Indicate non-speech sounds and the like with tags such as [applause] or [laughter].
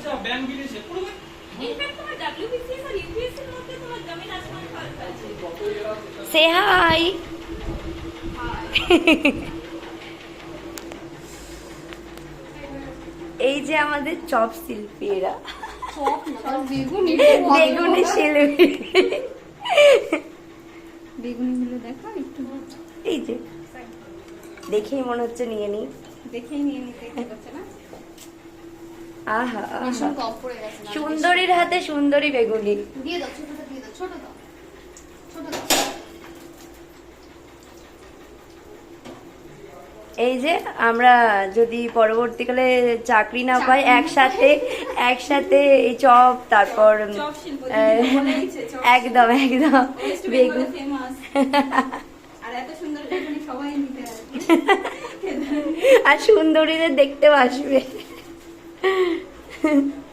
আচ্ছা ব্যাংক বিদেশে পুরো সে হাই এই যে আমাদের চপ শিল্পী এরা বেগুনি। বেগুনি শিল্পী। বেগুনি গুলো দেখো একটু। এই যে দেখেই মনে হচ্ছে নিয়ে নিই দেখেই নিয়ে নিতে করছে না? আহা সুন্দরীর হাতে সুন্দরী বেগুনি। দিয়ে দাও ছোটটা দিয়ে দাও ছোট দাও ছোট দাও এই যে আমরা যদি পরবর্তীকালে চাকরি না পাই একসাথে একসাথে এই চপ তারপর একদম একদম বেগুন। আর সুন্দরীদের দেখতেও আসবে। 哼 [laughs]